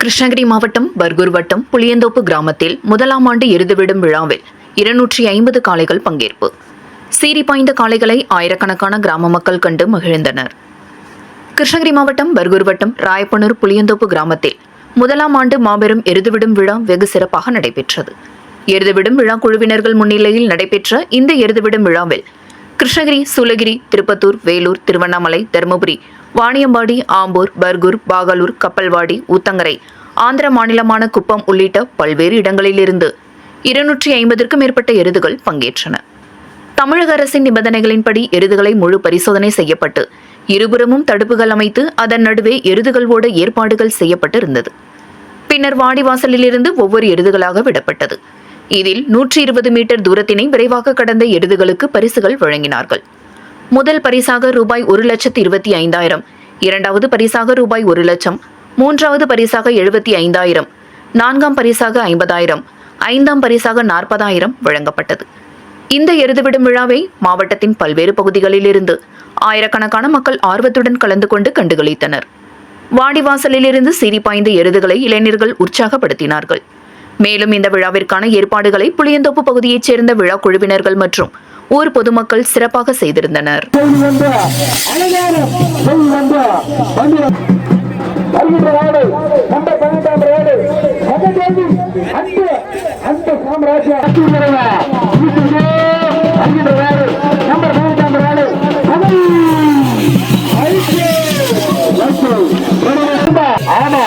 கிருஷ்ணகிரி மாவட்டம் பர்கூர் வட்டம் புளியந்தோப்பு கிராமத்தில் முதலாம் ஆண்டு எருதுவிடும் விழாவில் இருநூற்றி ஐம்பது காளைகள் பங்கேற்பு. சீறி பாய்ந்த காளைகளை ஆயிரக்கணக்கான கிராம மக்கள் கண்டு மகிழ்ந்தனர். கிருஷ்ணகிரி மாவட்டம் பர்கூர் வட்டம் ராயப்பனூர் புளியந்தோப்பு கிராமத்தில் முதலாம் ஆண்டு மாபெரும் எருதுவிடும் விழா வெகு சிறப்பாக நடைபெற்றது. எருதுவிடும் விழா குழுவினர்கள் முன்னிலையில் நடைபெற்ற இந்த எருதுவிடும் விழாவில் கிருஷ்ணகிரி சூலகிரி திருப்பத்தூர் வேலூர் திருவண்ணாமலை தருமபுரி வாணியம்பாடி ஆம்பூர் பர்கூர் பாகலூர் கப்பல்வாடி ஊத்தங்கரை ஆந்திர மாநிலமான குப்பம் உள்ளிட்ட பல்வேறு இடங்களிலிருந்து இருநூற்றி ஐம்பதற்கும் மேற்பட்ட எருதுகள் பங்கேற்றன. தமிழக அரசின் நிபந்தனைகளின்படி எருதுகளை முழு பரிசோதனை செய்யப்பட்டு இருபுறமும் தடுப்புகள் அமைத்து அதன் நடுவே எருதுகள் ஓட ஏற்பாடுகள் செய்யப்பட்டிருந்தது. பின்னர் வாடிவாசலிலிருந்து ஒவ்வொரு எருதுகளாக விடப்பட்டது. இதில் நூற்றி இருபது மீட்டர் தூரத்தினை விரைவாக கடந்த எருதுகளுக்கு பரிசுகள் வழங்கினார்கள். முதல் பரிசாக ரூபாய் ஒரு லட்சத்து இருபத்தி ஐந்தாயிரம் இரண்டாவது பரிசாக ரூபாய் ஒரு லட்சம் மூன்றாவது பரிசாக எழுபத்தி ஐந்தாயிரம் நான்காம் பரிசாக ஐம்பதாயிரம் ஐந்தாம் பரிசாக நாற்பதாயிரம் வழங்கப்பட்டது. இந்த எருதுவிடும் விழாவை மாவட்டத்தின் பல்வேறு பகுதிகளிலிருந்து ஆயிரக்கணக்கான மக்கள் ஆர்வத்துடன் கலந்து கொண்டு கண்டுகளித்தனர். வாடிவாசலிலிருந்து சிரி பாய்ந்த எருதுகளை இளைஞர்கள் உற்சாகப்படுத்தினார்கள். மேலும் இந்த விழாவிற்கான ஏற்பாடுகளை புளியந்தோப்பு பகுதியைச் சேர்ந்த விழா குழுவினர்கள் மற்றும் ஊர் பொதுமக்கள் சிறப்பாக செய்திருந்தனர். ஆமா